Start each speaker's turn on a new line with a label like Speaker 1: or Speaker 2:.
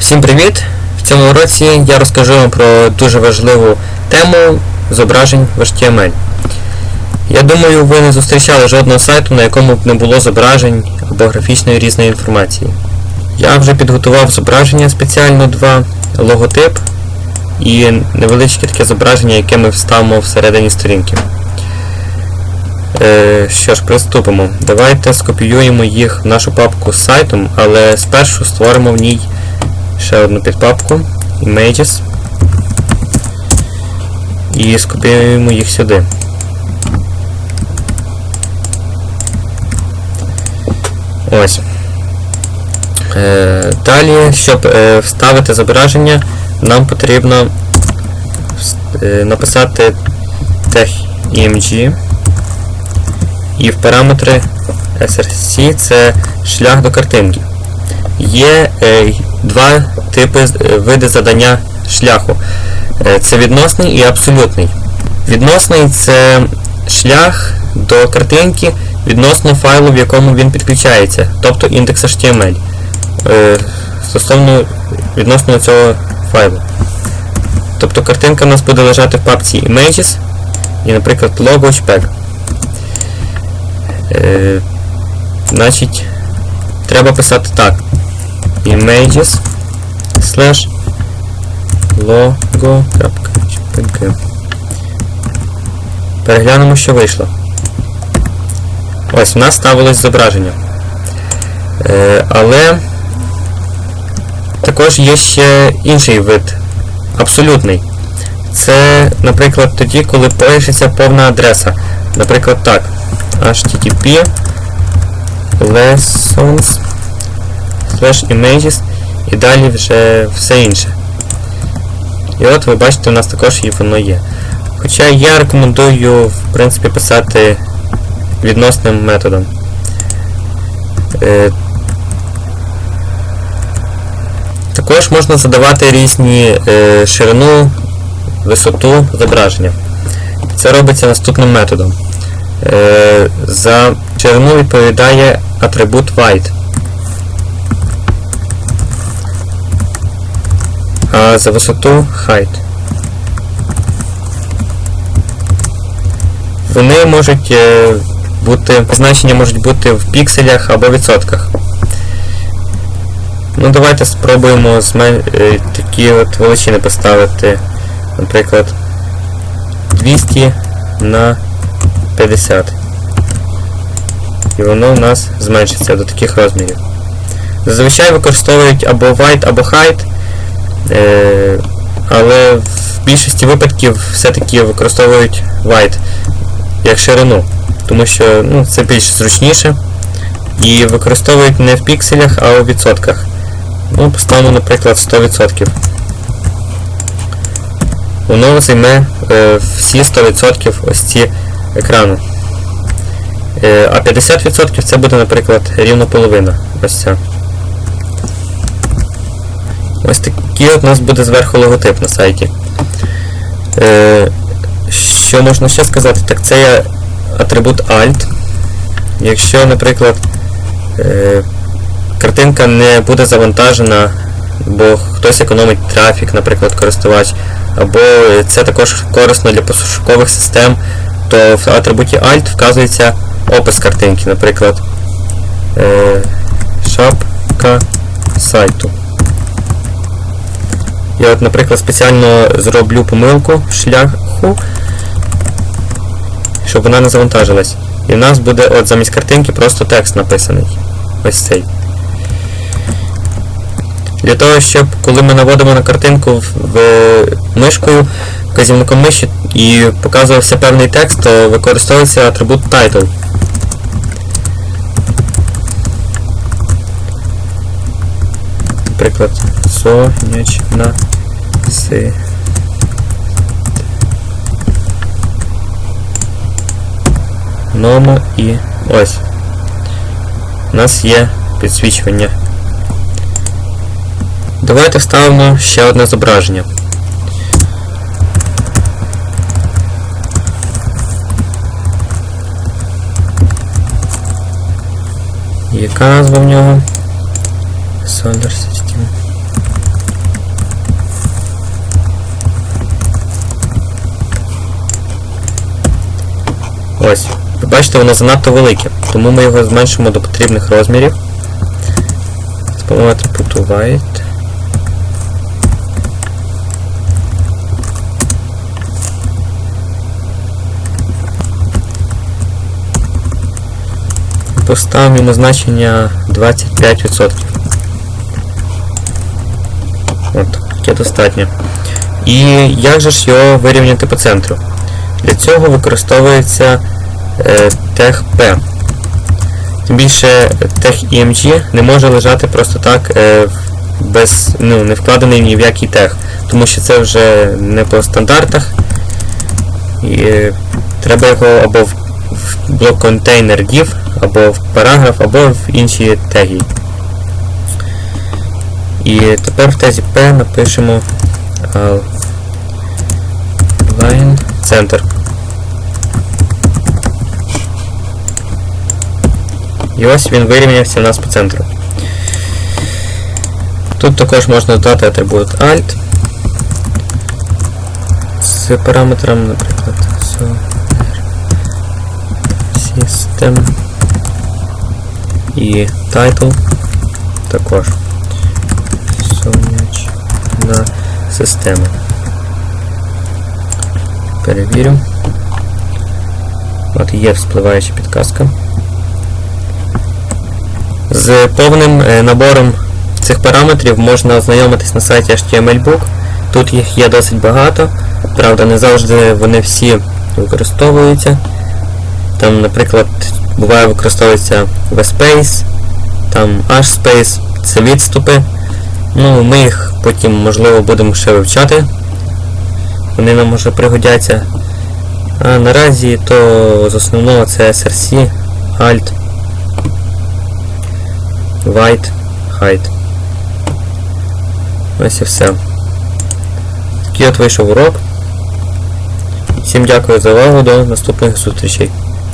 Speaker 1: Всім привіт! В цьому уроці я розкажу вам про дуже важливу тему зображень в HTML. Я думаю, ви не зустрічали жодного сайту, на якому б не було зображень або графічної різної інформації. Я вже підготував зображення спеціально два, логотип і невеличке таке зображення, яке ми вставимо всередині сторінки. Е, що ж, приступимо. Давайте скопіюємо їх в нашу папку з сайтом, але спершу створимо в ній ще одну підпапку Images і скопіюємо їх сюди. Ось. Е, Далі, щоб е, вставити зображення, нам потрібно е, написати tech.img і в параметри src це шлях до картинки. Є е, два типи е, види задання шляху. Е, це відносний і абсолютний. Відносний це шлях до картинки відносно файлу, в якому він підключається, тобто індекс HTML. Стосовно відносно цього файлу. Тобто картинка у нас буде лежати в папці Images і, наприклад, logo Значить, треба писати так. Images slash logo.jpg Переглянемо, що вийшло. Ось, у нас ставилось зображення. Е, але також є ще інший вид, абсолютний. Це, наприклад, тоді, коли пишеться повна адреса. Наприклад, так. http lessons slash images і далі вже все інше. І от ви бачите, у нас також і воно є. Хоча я рекомендую, в принципі, писати відносним методом. Е, також можна задавати різні е, ширину, висоту зображення. Це робиться наступним методом. Е, за ширину відповідає атрибут white. А за висоту height. Вони можуть е, бути, значення можуть бути в пікселях або відсотках. Ну давайте спробуємо е, такі от величини поставити, наприклад, 200 на 50. І воно у нас зменшиться до таких розмірів. Зазвичай використовують або white, або height, е, але в більшості випадків все-таки використовують white як ширину, тому що ну, це більш зручніше. І використовують не в пікселях, а у відсотках. Ну, поставимо, наприклад, 100%. Воно займе е, всі 100% ось ці екрану. Е, а 50% це буде, наприклад, рівно половина. Ось ця. Ось такий от у нас буде зверху логотип на сайті. Е, що можна ще сказати? Так це є атрибут Alt. Якщо, наприклад, е, картинка не буде завантажена, бо хтось економить трафік, наприклад, користувач, або це також корисно для пошукових систем, то в атрибуті Alt вказується опис картинки, наприклад, е, шапка сайту. Я от, наприклад, спеціально зроблю помилку в шляху, щоб вона не завантажилась. І в нас буде от замість картинки просто текст написаний. Ось цей. Для того, щоб коли ми наводимо на картинку в, в мишкою, вказівником миші і показувався певний текст, то використовується атрибут title. Наприклад, сонячна си. Номо і ось. У нас є підсвічування. Давайте вставимо ще одне зображення. Яка назва в нього? solar system Ось, ви бачите, воно занадто велике, тому ми його зменшимо до потрібних розмірів. Спалувати put Поставимо значення 25%. От, таке достатньо. І як же ж його вирівняти по центру? Для цього використовується е, TechP. Тим більше TechEMG не може лежати просто так, е, без, ну, не вкладений ні в який тех, тому що це вже не по стандартах. І е, треба його або в блок контейнер div, або в параграф, або в інші теги. І тепер в тезі P напишемо line center. І ось він вирівнявся у нас по центру. Тут також можна додати атрибут alt з параметром, наприклад, system і title також. Сонячна система. Перевірю. От є вспливаюча підказка. З повним е, набором цих параметрів можна ознайомитись на сайті HTML-Book. Тут їх є досить багато. Правда, не завжди вони всі використовуються. Там, наприклад, буває використовується VSpace, там HSpace, це відступи. Ну, ми їх потім, можливо, будемо ще вивчати. Вони нам може пригодяться. А наразі то з основного це SRC, Alt, White, Height. Ось і все. Такий от вийшов урок. Всім дякую за увагу, до наступних зустрічей.